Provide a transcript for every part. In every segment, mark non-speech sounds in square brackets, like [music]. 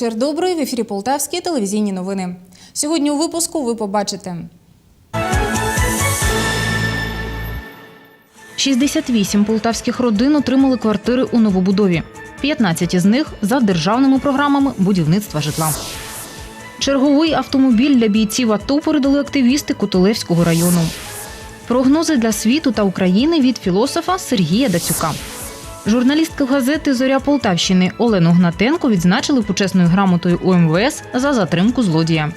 Вечір добрий в ефірі Полтавські телевізійні новини. Сьогодні у випуску ви побачите. 68 полтавських родин отримали квартири у новобудові. 15 із них за державними програмами будівництва житла. Черговий автомобіль для бійців АТО передали активісти Котелевського району. Прогнози для світу та України від філософа Сергія Дацюка. Журналістка газети Зоря Полтавщини Олену Гнатенко відзначили почесною грамотою УМВС за затримку злодія.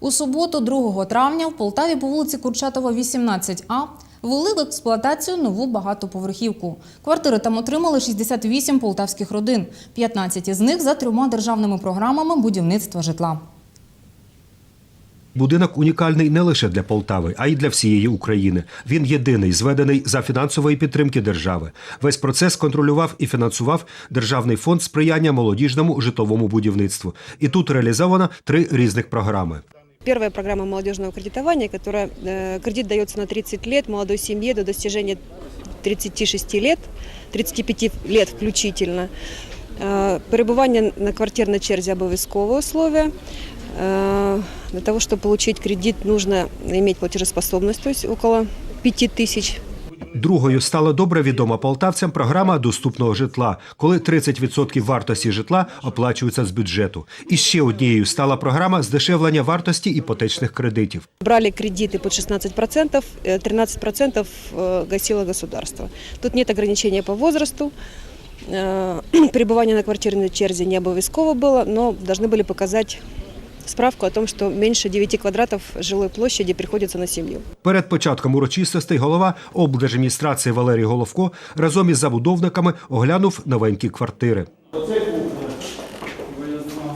У суботу, 2 травня, в Полтаві по вулиці Курчатова, 18А, ввели в експлуатацію нову багатоповерхівку. Квартири там отримали 68 полтавських родин, 15 із них за трьома державними програмами будівництва житла. Будинок унікальний не лише для Полтави, а й для всієї України. Він єдиний, зведений за фінансової підтримки держави. Весь процес контролював і фінансував Державний фонд сприяння молодіжному житловому будівництву. І тут реалізовано три різних програми. Первая программа молодежного кредитования, которая э, кредит дается на 30 лет молодой семье до достижения 36 лет, 35 лет включительно. Э, Перебування на квартирной черзі обов'язкове условие. Э, Для того, чтобы получить кредит, нужно иметь платежеспособность, то есть около 5 тысяч Другою стала добре відома полтавцям програма доступного житла, коли 30% вартості житла оплачуються з бюджету. І ще однією стала програма здешевлення вартості іпотечних кредитів. Брали кредиты под 16%, э, 13% э, гасило государство. Тут нет ограничения по возрасту. Э, [clears throat] Пребывание на квартирной черзе не обовязково было, но должны были показать справку о том, что меньше 9 квадратов жилой площади приходится на семью. Перед початком урочистостей голова облдержадміністрації Валерій Головко разом із забудовниками оглянув новенькі квартири. Оце кухня.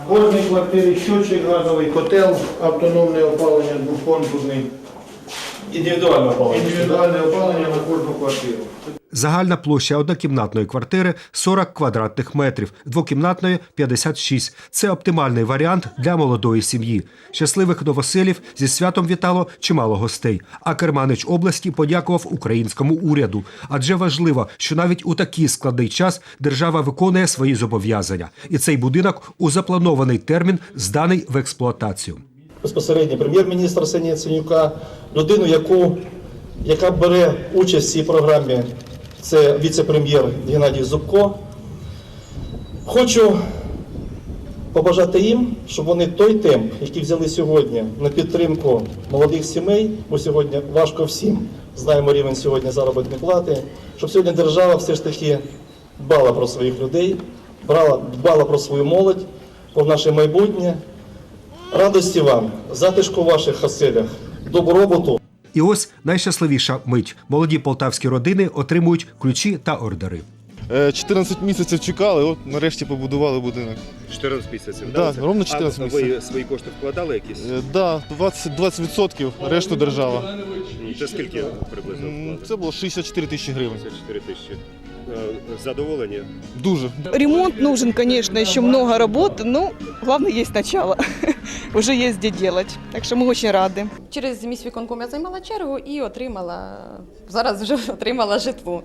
В кожній квартирі щочик газовий, котел, автономне опалення двохконтурний, Індивідуальне опалення. індивідуальне опалення на кожну квартиру. Загальна площа однокімнатної квартири 40 квадратних метрів, двокімнатної 56. Це оптимальний варіант для молодої сім'ї. Щасливих новоселів зі святом вітало чимало гостей. А Керманич області подякував українському уряду. Адже важливо, що навіть у такий складний час держава виконує свої зобов'язання. І цей будинок у запланований термін зданий в експлуатацію. Безпосередньо прем'єр-міністр Арсенія Яценюка, людину, яку, яка бере участь в цій програмі, це віце-прем'єр Геннадій Зубко. Хочу побажати їм, щоб вони той темп, який взяли сьогодні на підтримку молодих сімей, бо сьогодні важко всім, знаємо рівень сьогодні заробітної плати, щоб сьогодні держава все ж таки дбала про своїх людей, дбала про свою молодь, про наше майбутнє. Радості вам, затишку в ваших оселях, добробуту. І ось найщасливіша мить. Молоді полтавські родини отримують ключі та ордери. Е, 14 місяців чекали, от нарешті побудували будинок. 14 місяців. Да, Це- ровно 14 а місяців. Ви свої кошти вкладали якісь? Так, Да, 20, 20%, решту держава. Це скільки приблизно вкладали? Це було 64 тисячі гривень. 64 тисячі. Е, Задоволені? Дуже. Ремонт нужен, конечно, еще много работы, но главное есть начало. [laughs] Уже есть где делать. Так что мы очень рады. Через міськвиконком я займала чергу і отримала, зараз вже [laughs] отримала житло.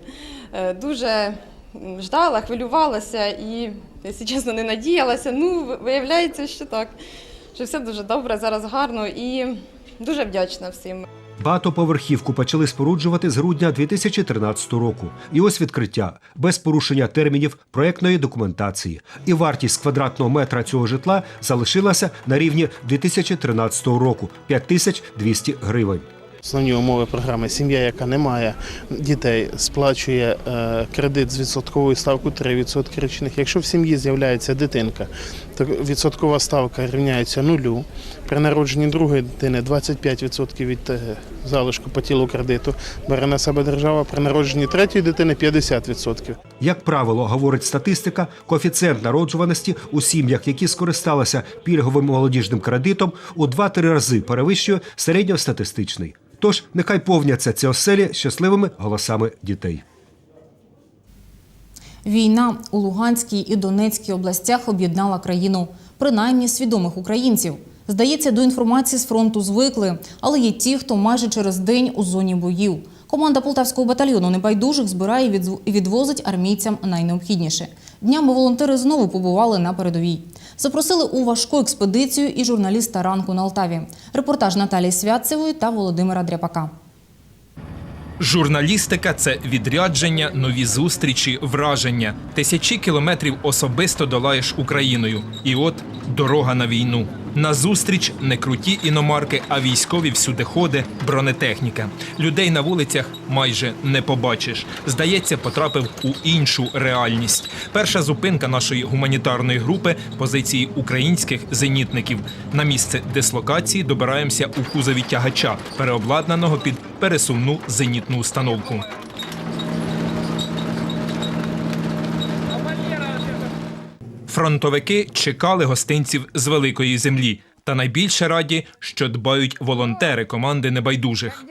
Е, Дуже м, ждала, хвилювалася і, якщо чесно, не надіялася. Ну, виявляється, що так, що все дуже добре, зараз гарно і дуже вдячна всім. Багатоповерхівку почали споруджувати з грудня 2013 року. І ось відкриття без порушення термінів проектної документації. І вартість квадратного метра цього житла залишилася на рівні 2013 року 5200 гривень. Основні умови програми сім'я, яка не має дітей, сплачує е, кредит з відсотковою ставкою 3% річних. Якщо в сім'ї з'являється дитинка, відсоткова ставка рівняється нулю. При народженні другої дитини 25% від е, залишку по тілу кредиту бере на себе держава. При народженні третьої дитини 50%. Як правило, говорить статистика, коефіцієнт народжуваності у сім'ях, які скористалися пільговим молодіжним кредитом, у 2-3 рази перевищує середньостатистичний. Тож нехай повняться ці оселі щасливими голосами дітей. Війна у Луганській і Донецькій областях об'єднала країну, принаймні свідомих українців. Здається, до інформації з фронту звикли, але є ті, хто майже через день у зоні боїв. Команда полтавського батальйону небайдужих збирає і відвозить армійцям найнеобхідніше. Днями волонтери знову побували на передовій. Запросили у важку експедицію і журналіста ранку на Алтаві. Репортаж Наталії Святцевої та Володимира Дряпака. Журналістика це відрядження, нові зустрічі, враження. Тисячі кілометрів особисто долаєш Україною. І от дорога на війну. На зустріч не круті іномарки, а військові всюдиходи, бронетехніка. Людей на вулицях майже не побачиш. Здається, потрапив у іншу реальність. Перша зупинка нашої гуманітарної групи позиції українських зенітників. На місце дислокації добираємося у кузові тягача, переобладнаного під пересувну зенітну установку. Фронтовики чекали гостинців з великої землі. Та найбільше раді, що дбають волонтери команди небайдужих.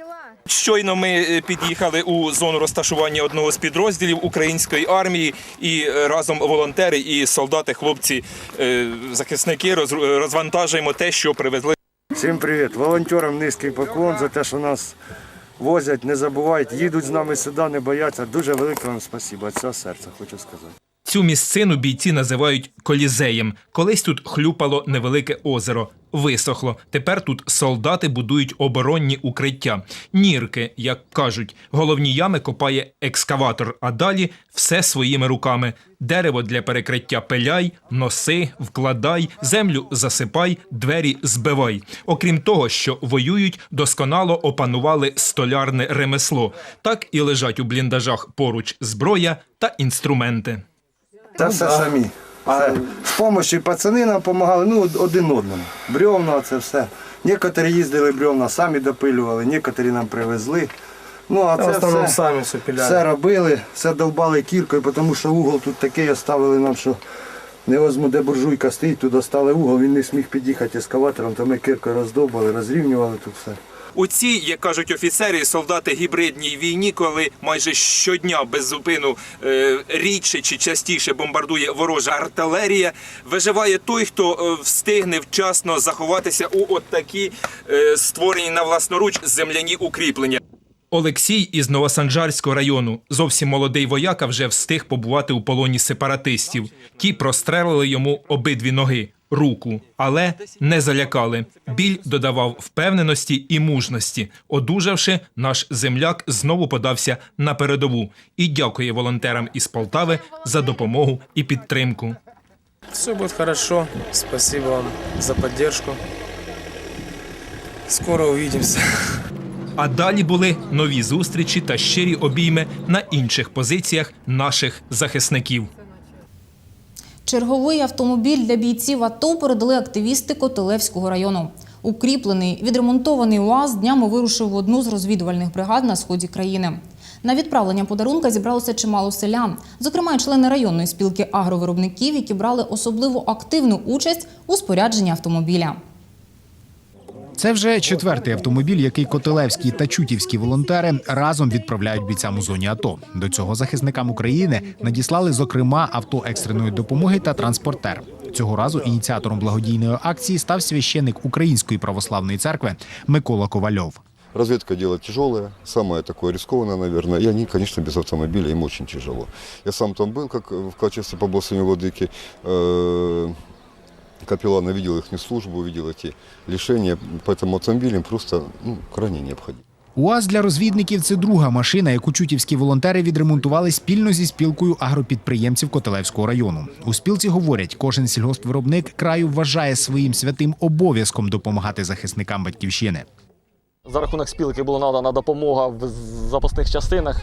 Щойно ми е, під'їхали у зону розташування одного з підрозділів української армії, і е, разом волонтери і солдати, хлопці, е, захисники роз- розвантажуємо те, що привезли. Всім привіт! Волонтерам низький поклон за те, що нас возять, не забувають, їдуть з нами сюди, не бояться. Дуже велике вам спасибо. Від цього серця хочу сказати. Цю місцину бійці називають колізеєм. Колись тут хлюпало невелике озеро. Висохло. Тепер тут солдати будують оборонні укриття. Нірки, як кажуть, головні ями копає екскаватор, а далі все своїми руками. Дерево для перекриття пиляй, носи, вкладай, землю засипай, двері збивай. Окрім того, що воюють, досконало опанували столярне ремесло. Так і лежать у бліндажах поруч зброя та інструменти. Це все самі. Це з допомогою пацани нам допомагали, ну один одному. Брьовна, це все. Некоторі їздили брьовна, самі допилювали, некоторі нам привезли. Ну, а це все, самі все робили, все довбали кіркою, тому що угол тут такий оставили нам, що не возьму, де буржуйка стоїть, туди стали угол, він не сміг під'їхати ескаватором, то ми кіркою роздовбали, розрівнювали тут все. У цій, як кажуть офіцери, солдати гібридній війні, коли майже щодня без зупину е, рідше чи частіше бомбардує ворожа артилерія, виживає той, хто е, встигне вчасно заховатися у от такі е, створені на власноруч земляні укріплення. Олексій із Новосанжарського району, зовсім молодий вояка, вже встиг побувати у полоні сепаратистів. Ті прострелили йому обидві ноги, руку, але не залякали. Біль додавав впевненості і мужності. Одужавши, наш земляк знову подався на передову і дякує волонтерам із Полтави за допомогу і підтримку. Все будет хорошо. Спасибо вам за поддержку. Скоро увидимся. А далі були нові зустрічі та щирі обійми на інших позиціях наших захисників. Черговий автомобіль для бійців АТО передали активісти Котелевського району. Укріплений, відремонтований УАЗ днями вирушив в одну з розвідувальних бригад на сході країни. На відправлення подарунка зібралося чимало селян, зокрема члени районної спілки агровиробників, які брали особливо активну участь у спорядженні автомобіля. Це вже четвертий автомобіль, який Котелевські та Чутівські волонтери разом відправляють бійцям у зоні АТО. До цього захисникам України надіслали зокрема авто екстреної допомоги та транспортер. Цього разу ініціатором благодійної акції став священник Української православної церкви Микола Ковальов. Разведка дело тяжелое, самое такое рискованное, наверное. И они, конечно, без автомобиля, им очень тяжело. Я сам там был, как в качестве побосами владыки. Э, Капеллана видел их службу, видел эти лишения, поэтому автомобиль им просто ну, крайне необходим. УАЗ для розвідників це друга машина, яку чутівські волонтери відремонтували спільно зі спілкою агропідприємців Котелевського району. У спілці говорять, кожен сільгоспвиробник краю вважає своїм святим обов'язком допомагати захисникам батьківщини. За рахунок спілки була надана допомога в запасних частинах.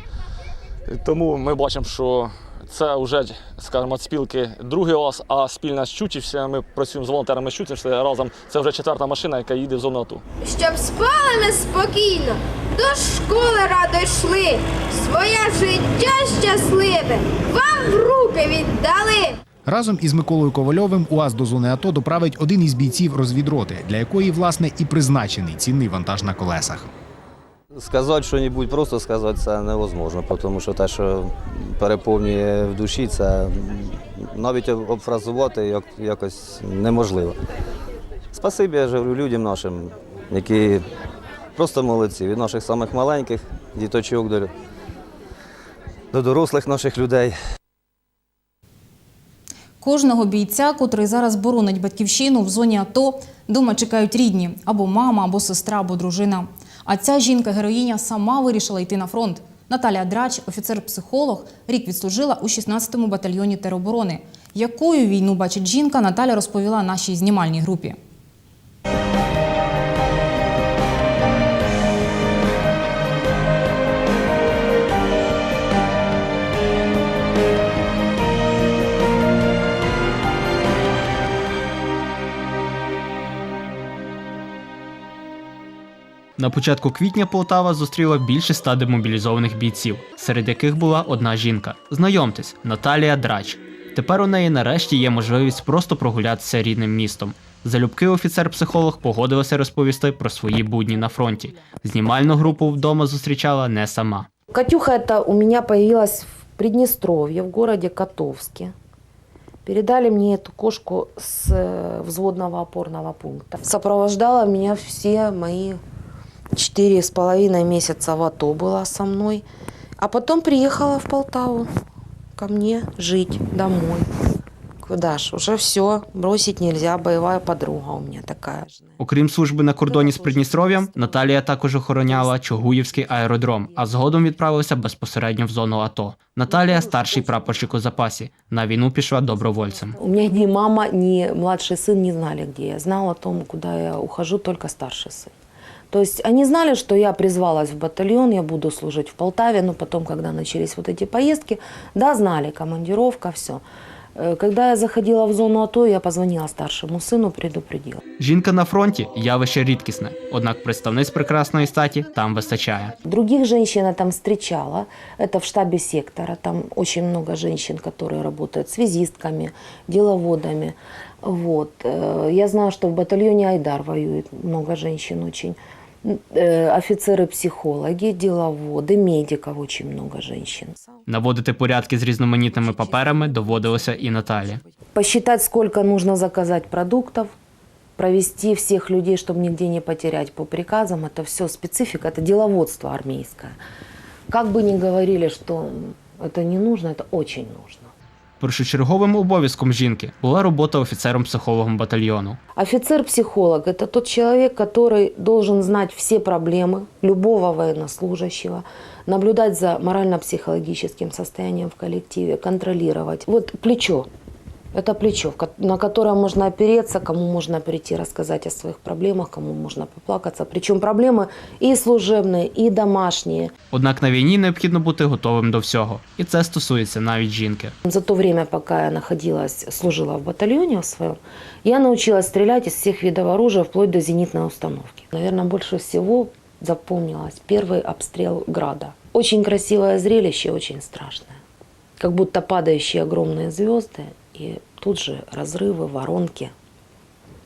Тому ми бачимо, що це вже, скажімо, спілки другий ОАС, а спільна з Чутівця, ми працюємо з волонтерами з Чутівця разом. Це вже четверта машина, яка їде в зону АТО. Щоб спали ми спокійно, до школи радо йшли, своє життя щасливе вам в руки віддали. Разом із Миколою Ковальовим УАЗ до зони АТО доправить один із бійців розвідроти, для якої власне і призначений цінний вантаж на колесах. Сказати що-небудь, просто сказати це невозможно, тому що те, що переповнює в душі, це навіть обфразувати як- якось неможливо. Спасибі я ж говорю людям нашим, які просто молодці, від наших самих маленьких діточок, до, до дорослих наших людей. Кожного бійця, котрий зараз боронить батьківщину в зоні АТО, дома чекають рідні або мама, або сестра, або дружина. А ця жінка-героїня сама вирішила йти на фронт. Наталія Драч, офіцер-психолог, рік відслужила у 16-му батальйоні тероборони. Якою війну бачить жінка, Наталя розповіла нашій знімальній групі. На початку квітня Полтава зустріла більше ста демобілізованих бійців, серед яких була одна жінка. Знайомтесь, Наталія Драч. Тепер у неї нарешті є можливість просто прогулятися рідним містом. Залюбки офіцер-психолог погодилася розповісти про свої будні на фронті. Знімальну групу вдома зустрічала не сама. Катюха это у меня появилась в Приднестровье, в городе Котовске. Передали мне эту кошку с э, взводного опорного пункта. Сопровождала меня все мои четыре с половиной месяца в АТО была со мной. А потом приехала в Полтаву ко мне жить домой. Куда ж, уже все, бросить нельзя, боевая подруга у меня такая. Окрім служби на кордоні з Придністров'ям, Наталія також охороняла Чогуївський аеродром, а згодом відправилася безпосередньо в зону АТО. Наталія старший прапорщик у запасі. На війну пішла добровольцем. У меня ни мама, ни младший сын не знали, где я. Знал о том, куда я ухожу, только старший сын. То есть они знали, что я призвалась в батальон, я буду служить в Полтаве, но потом, когда начались вот эти поездки, да, знали, командировка, все. Когда я заходила в зону АТО, я позвонила старшему сыну, предупредила. Жінка на фронті явище рідкісне, однак представниць прекрасної статі там вистачає. Других женщин я там встречала. Это в штабе сектора. Там очень много женщин, которые работают связистками, деловодами. Вот. Э, Я знаю, что в батальоне Айдар воюет много женщин очень. Э, Офицеры-психологи, деловоды, медиков очень много женщин. Наводити порядки з різноманітними паперами доводилося і Наталі. Посчитать, сколько нужно заказать продуктов, провести всех людей, чтобы нигде не потерять по приказам. Это все специфика, это деловодство армейское. Как бы ни говорили, что это не нужно, это очень нужно. Першочерговим обов'язком жінки була робота офіцером-психологом батальйону. Офицер-психолог – это тот человек, который должен знать все проблемы любого военнослужащего, наблюдать за морально-психологическим состоянием в коллективе, контролировать. Вот плечо. Это плечо, в ко- на которое можно опереться, кому можно прийти рассказать о своих проблемах, кому можно поплакаться. Причем проблемы и служебные, и домашние. Однак на війні необхідно бути готовим до всього, і це стосується навіть жінки. За то время, пока я находилась, служила в батальоне в своем, я научилась стрелять из всех видов оружия, вплоть до зенитной установки. Наверное, больше всего запомнилось первый обстрел Града. Очень красивое зрелище, очень страшное. Как будто падающие огромные звезды, и тут же разрывы, воронки.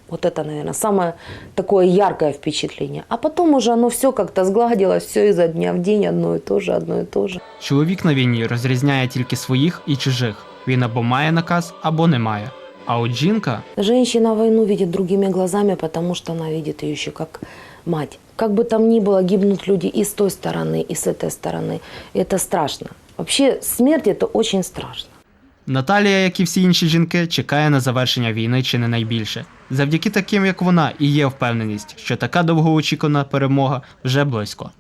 Вот это, наверное, самое такое яркое впечатление. А потом уже оно все как-то сгладилось, все изо дня в день одно и то же, одно и то же. Чоловік на війні розрізняє тільки своїх і чужих. Він або має наказ, або не має. А от жінка Женщина войну видит другими глазами, потому что она видит ее еще как мать. Как бы там ни было, гибнут люди и с той стороны, и с этой стороны. И это страшно. Вообще смерть это очень страшно. Наталія, як і всі інші жінки, чекає на завершення війни чи не найбільше. Завдяки таким, як вона, і є впевненість, що така довгоочікувана перемога вже близько.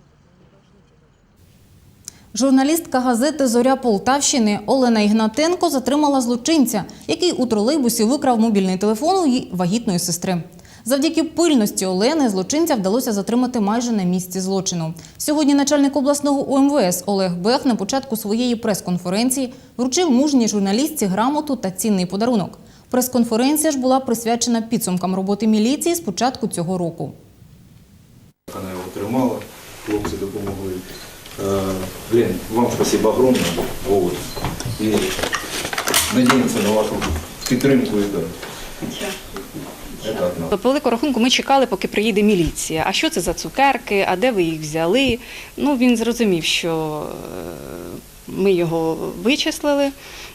Журналістка газети Зоря Полтавщини Олена Ігнатенко затримала злочинця, який у тролейбусі викрав мобільний телефон у її вагітної сестри. Завдяки пильності Олени злочинця вдалося затримати майже на місці злочину. Сьогодні начальник обласного УМВС Олег Бех на початку своєї прес-конференції вручив мужній журналістці грамоту та цінний подарунок. Прес-конференція ж була присвячена підсумкам роботи міліції з початку цього року. Вона його тримала, хлопці допомогли. Е, Блін, вам спасибо огромне. Вот. І надіємося на вашу підтримку і. По великому рахунку ми чекали, поки приїде міліція. А що це за цукерки, а де ви їх взяли? Ну, він зрозумів, що е, Ми його вичислили.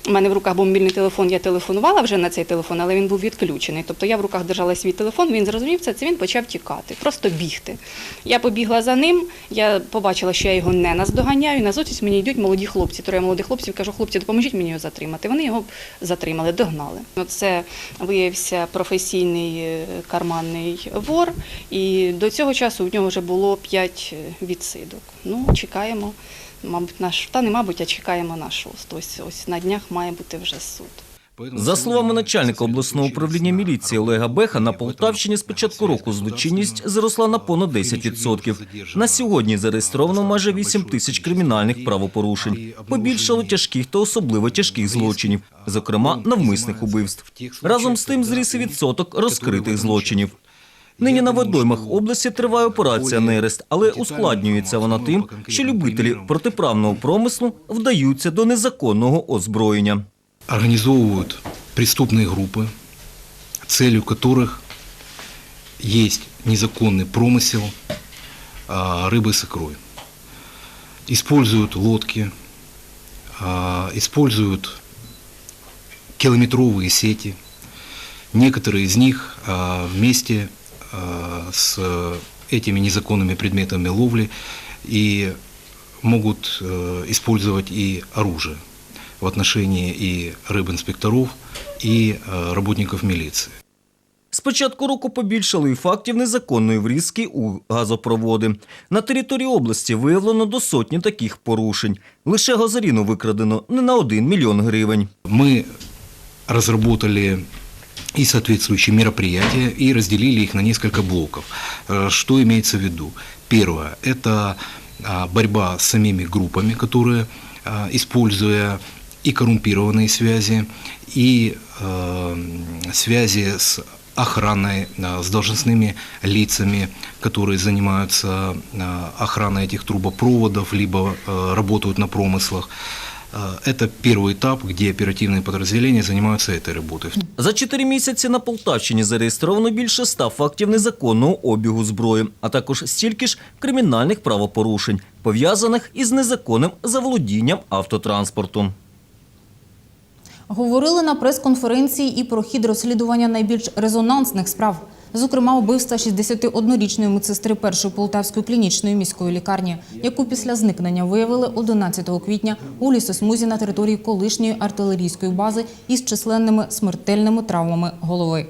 У мене в руках був мобільний телефон, я телефонувала вже на цей телефон, але він був відключений. Тобто я в руках держала свій телефон, він зрозумів це, це він почав тікати, просто бігти. Я побігла за ним, я побачила, що я його не наздоганяю. На зустріч мені йдуть молоді хлопці. Троє молодих хлопців кажу, хлопці, допоможіть мені його затримати. Вони його затримали, догнали. Це виявився професійний е, карманний вор, і до цього часу у нього вже було 5 відсидок. Ну, чекаємо, мабуть, наш та не мабуть, а чекаємо на шост. Ось ось на днях має бути вже суд. За словами начальника обласного управління міліції Олега Беха, на Полтавщині з початку року злочинність зросла на понад 10%. На сьогодні зареєстровано майже 8 тисяч кримінальних правопорушень. Побільшало тяжких та особливо тяжких злочинів, зокрема навмисних убивств. Разом з тим зріс і відсоток розкритих злочинів. Нині на водоймах області триває операція «Нерест», але ускладнюється вона тим, що любителі протиправного промислу вдаються до незаконного озброєння. организовывают преступные группы, целью которых есть незаконный промысел а, рыбы с икрой. Используют лодки, а, используют километровые сети. Некоторые из них а, вместе а, с этими незаконными предметами ловли и могут э, использовать и оружие в отношении и рыбинспекторов, и э, работников милиции. З початку року побільшало і фактів незаконної врізки у газопроводи. На території області виявлено до сотні таких порушень. Лише газоріну викрадено не на 1 мільйон гривень. Мы разработали и соответствующие мероприятия и разделили их на несколько блоков. Э, Что имеется в виду? Первое – это а, борьба с самими группами, которые, а, используя и коррумпированные связи, и э, связи с охраной, а, с должностными лицами, которые занимаются охраной этих трубопроводов, либо э, работают на промыслах. Э, Это первый этап, где оперативные подразделения занимаются этой работой. За чотири місяці на Полтавщині зареєстровано більше ста фактів незаконного обігу зброї, а також стільки ж кримінальних правопорушень, пов'язаних із незаконним заволодінням автотранспортом. Говорили на прес-конференції і про хід розслідування найбільш резонансних справ, зокрема вбивства 61-річної медсестри першої полтавської клінічної міської лікарні, яку після зникнення виявили 11 квітня у лісосмузі на території колишньої артилерійської бази із численними смертельними травмами голови.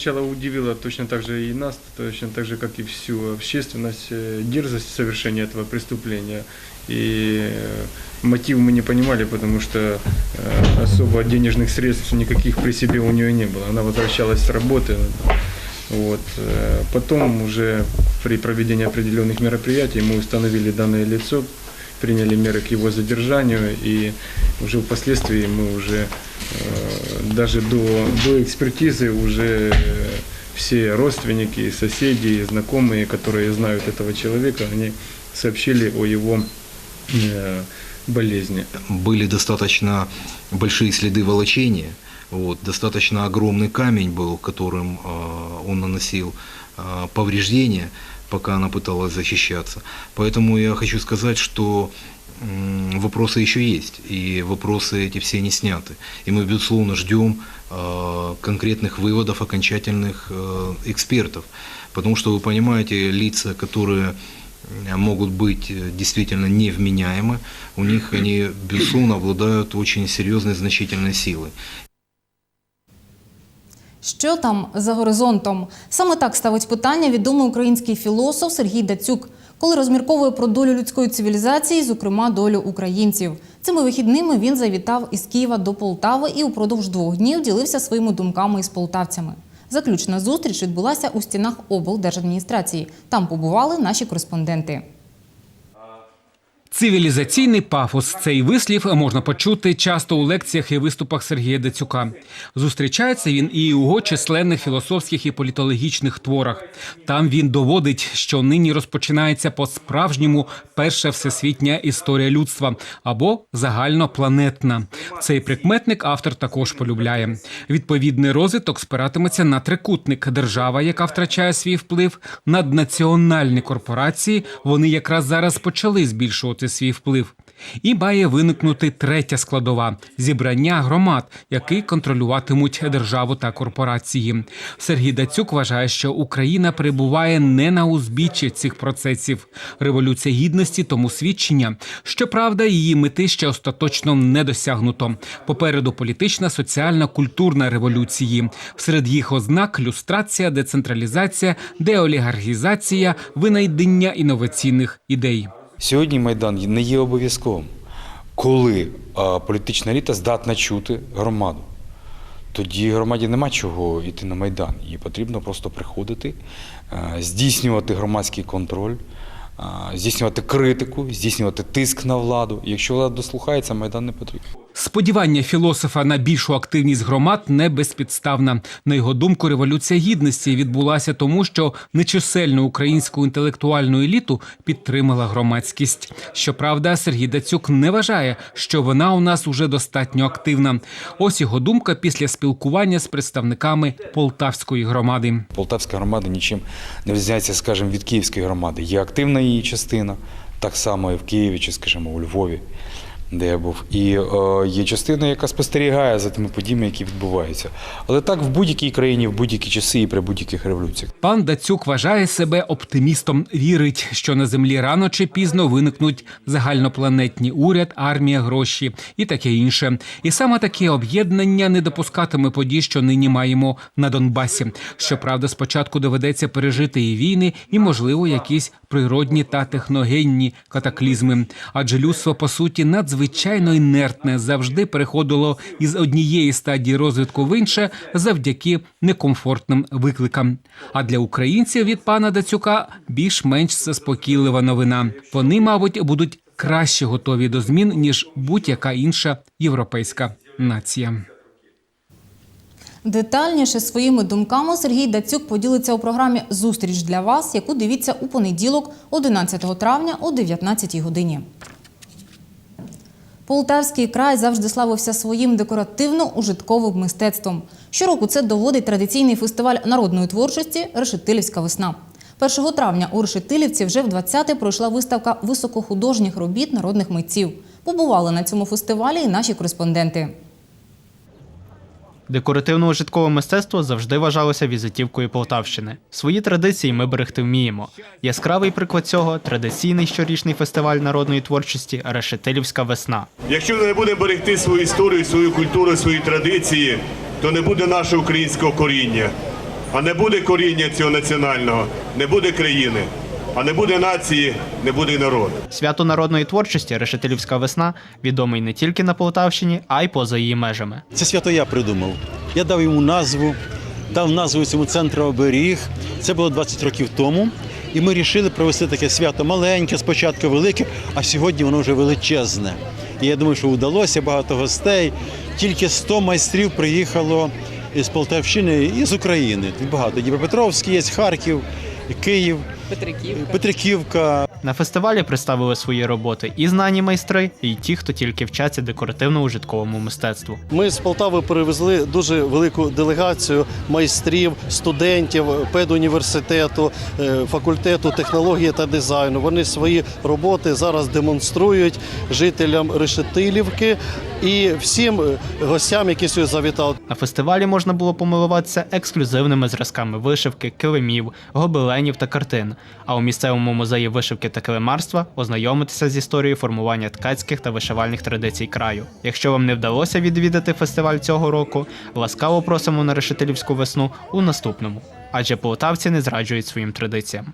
Сначала удивило точно так же и нас, точно так же, как и всю общественность, э, дерзость совершения этого преступления. И э, мотив мы не понимали, потому что э, особо денежных средств никаких при себе у нее не было. Она возвращалась с работы. Вот. э, Потом уже при проведении определенных мероприятий мы установили данное лицо, приняли меры к его задержанию и уже впоследствии мы уже даже до, до экспертизы уже все родственники, соседи, знакомые, которые знают этого человека, они сообщили о его болезни. Были достаточно большие следы волочения, вот, достаточно огромный камень был, которым э, он наносил э, повреждения, пока она пыталась защищаться. Поэтому я хочу сказать, что вопросы еще есть, и вопросы эти все не сняты. И мы, безусловно, ждем э, конкретных выводов, окончательных э, экспертов. Потому что, вы понимаете, лица, которые э, могут быть э, действительно невменяемы, у них они, безусловно, обладают очень серьезной, значительной силой. Що там за горизонтом? Саме так ставить питання відомий український філософ Сергій Дацюк, коли розмірковує про долю людської цивілізації, зокрема долю українців. Цими вихідними він завітав із Києва до Полтави і упродовж двох днів ділився своїми думками із полтавцями. Заключна зустріч відбулася у стінах облдержадміністрації. Там побували наші кореспонденти. Цивілізаційний пафос цей вислів можна почути часто у лекціях і виступах Сергія Дацюка. Зустрічається він і його численних філософських і політологічних творах. Там він доводить, що нині розпочинається по-справжньому перша всесвітня історія людства або загальнопланетна. Цей прикметник автор також полюбляє. Відповідний розвиток спиратиметься на трикутник держава, яка втрачає свій вплив, наднаціональні корпорації. Вони якраз зараз почали збільшувати свій вплив. І має виникнути третя складова зібрання громад, які контролюватимуть державу та корпорації. Сергій Дацюк вважає, що Україна перебуває не на узбіччі цих процесів. Революція гідності тому свідчення. Щоправда, її мети ще остаточно не досягнуто. Попереду політична, соціальна, культурна революції. Серед їх ознак люстрація, децентралізація, деолігархізація, винайдення інноваційних ідей. Сьогодні Майдан не є обов'язковим, коли політична еліта здатна чути громаду. Тоді громаді нема чого йти на Майдан. Їй потрібно просто приходити, здійснювати громадський контроль, здійснювати критику, здійснювати тиск на владу. Якщо влада дослухається, Майдан не потрібен. Сподівання філософа на більшу активність громад не безпідставна. На його думку, революція гідності відбулася тому, що нечисельну українську інтелектуальну еліту підтримала громадськість. Щоправда, Сергій Дацюк не вважає, що вона у нас уже достатньо активна. Ось його думка після спілкування з представниками полтавської громади. Полтавська громада нічим не відрізняється, скажімо, від Київської громади. Є активна її частина, так само і в Києві, чи, скажімо, у Львові, де я був. І е, є частина, яка спостерігає за тими подіями, які відбуваються. Але так в будь-якій країні, в будь-які часи і при будь-яких революціях. Пан Дацюк вважає себе оптимістом. Вірить, що на землі рано чи пізно виникнуть загальнопланетні уряд, армія, гроші і таке інше. І саме таке об'єднання не допускатиме подій, що нині маємо на Донбасі. Щоправда, спочатку доведеться пережити і війни, і можливо якісь природні та техногенні катаклізми. Адже людство по суті надзвичайно інертне завжди переходило із однієї стадії розвитку в інше завдяки некомфортним викликам. А для українців від пана Дацюка більш-менш заспокійлива новина. Вони, мабуть, будуть краще готові до змін ніж будь-яка інша європейська нація. Детальніше своїми думками Сергій Дацюк поділиться у програмі Зустріч для вас, яку дивіться у понеділок, 11 травня о 19 годині. Полтавський край завжди славився своїм декоративно-ужитковим мистецтвом. Щороку це доводить традиційний фестиваль народної творчості Решетилівська весна. 1 травня у Решетилівці вже в 20-те пройшла виставка високохудожніх робіт народних митців. Побували на цьому фестивалі і наші кореспонденти. Декоративно-ужиткове мистецтво завжди вважалося візитівкою Полтавщини. Свої традиції ми берегти вміємо. Яскравий приклад цього традиційний щорічний фестиваль народної творчості Решетилівська весна. Якщо не будемо берегти свою історію, свою культуру, свої традиції, то не буде нашого українського коріння. А не буде коріння цього національного, не буде країни. А не буде нації, не буде й народу. Свято народної творчості Решетилівська весна відомий не тільки на Полтавщині, а й поза її межами. Це свято я придумав. Я дав йому назву, дав назву цьому центру оберіг. Це було 20 років тому. І ми вирішили провести таке свято маленьке, спочатку велике, а сьогодні воно вже величезне. І я думаю, що вдалося багато гостей. Тільки 100 майстрів приїхало з Полтавщини і з України. Тут багато. Дніпропетровський є, Харків, Київ, Петриківка. Петриківка. На фестивалі представили свої роботи і знані майстри, і ті, хто тільки вчаться декоративно-ужитковому мистецтву. Ми з Полтави перевезли дуже велику делегацію майстрів, студентів педуніверситету, е, факультету технології та дизайну. Вони свої роботи зараз демонструють жителям Решетилівки і всім е, гостям, які сюди завітали. На фестивалі можна було помилуватися ексклюзивними зразками вишивки, килимів, гобеленів та картин. А у місцевому музеї вишивки та килимарства ознайомитися з історією формування ткацьких та вишивальних традицій краю. Якщо вам не вдалося відвідати фестиваль цього року, ласкаво просимо на решетилівську весну у наступному, адже полтавці не зраджують своїм традиціям.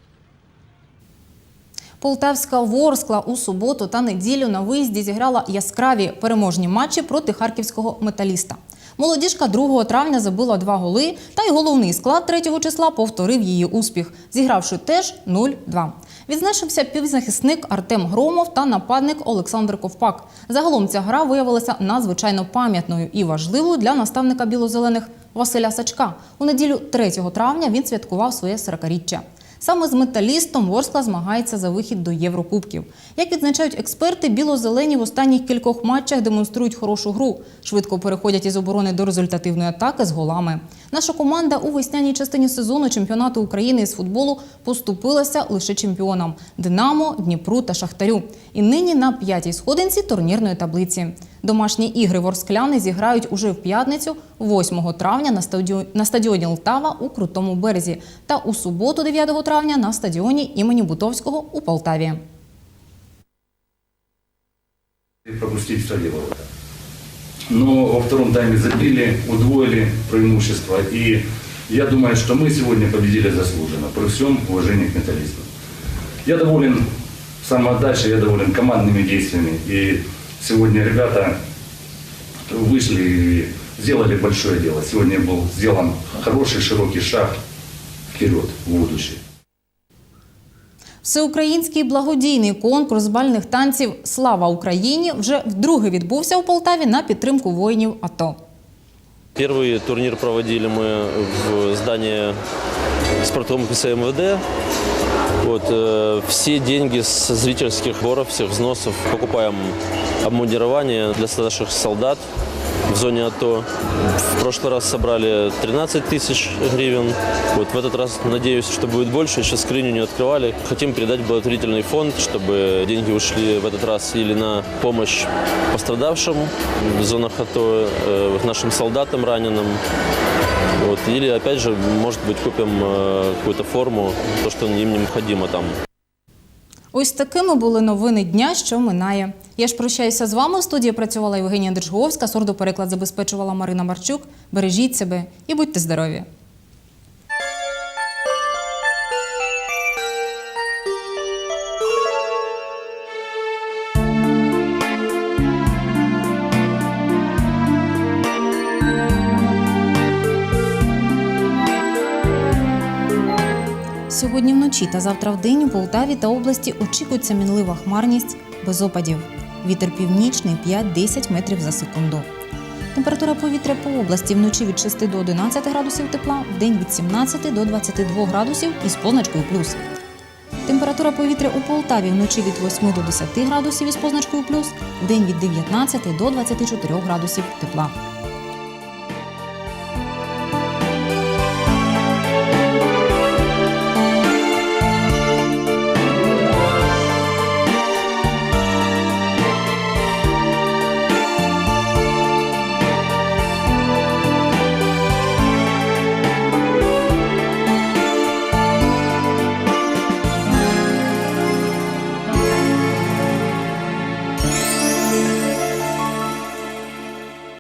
Полтавська Ворскла у суботу та неділю на виїзді зіграла яскраві переможні матчі проти харківського металіста. Молодіжка 2 травня забила два голи, та й головний склад 3 числа повторив її успіх, зігравши теж 0-2. Відзначився півзахисник Артем Громов та нападник Олександр Ковпак. Загалом ця гра виявилася надзвичайно пам'ятною і важливою для наставника білозелених Василя Сачка. У неділю 3 травня він святкував своє 40-річчя. Саме з металістом Ворскла змагається за вихід до Єврокубків. Як відзначають експерти, біло-зелені в останніх кількох матчах демонструють хорошу гру. Швидко переходять із оборони до результативної атаки з голами. Наша команда у весняній частині сезону чемпіонату України із футболу поступилася лише чемпіонам Динамо, Дніпру та Шахтарю. І нині на п'ятій сходинці турнірної таблиці. Домашні ігри ворскляни зіграють уже в п'ятницю, 8 травня на стадіоні Лтава у Крутому березі та у суботу, 9 травня на стадіоні імені Бутовського у Полтаві. Пропустить в свои ворота. Но во втором тайме забили, удвоили преимущество. И я думаю, что мы сегодня победили заслуженно, при всем уважении к металлистам. Я доволен самоотдачей, я доволен командными действиями. И сегодня ребята вышли и сделали большое дело. Сегодня был сделан хороший широкий шаг вперед, в будущее. Всеукраїнський благодійний конкурс бальних танців Слава Україні вже вдруге відбувся у Полтаві на підтримку воїнів АТО. Первый турнир проводили мы в здании спорткомплекса МВД. Вот, э, все деньги с зрительских сборов, всех взносов покупаем обмундирование для наших солдат в зоне АТО. В прошлый раз собрали 13 тысяч гривен. Вот в этот раз, надеюсь, что будет больше. Еще скрыню не открывали. Хотим передать в благотворительный фонд, чтобы деньги ушли в этот раз или на помощь пострадавшим в зонах АТО, э, нашим солдатам раненым. Вот. Или, опять же, может быть, купим э, какую-то форму, то, что им необходимо там. Ось такими були новини дня, що минає. Я ж прощаюся з вами. В студії працювала Євгенія Держговська, сурдопереклад забезпечувала Марина Марчук. Бережіть себе і будьте здорові! Вночі та завтра вдень у Полтаві та області очікується мінлива хмарність без опадів. Вітер північний 5-10 метрів за секунду. Температура повітря по області вночі від 6 до 11 градусів тепла, вдень від 17 до 22 градусів із позначкою плюс. Температура повітря у Полтаві вночі від 8 до 10 градусів із позначкою плюс, вдень від 19 до 24 градусів тепла.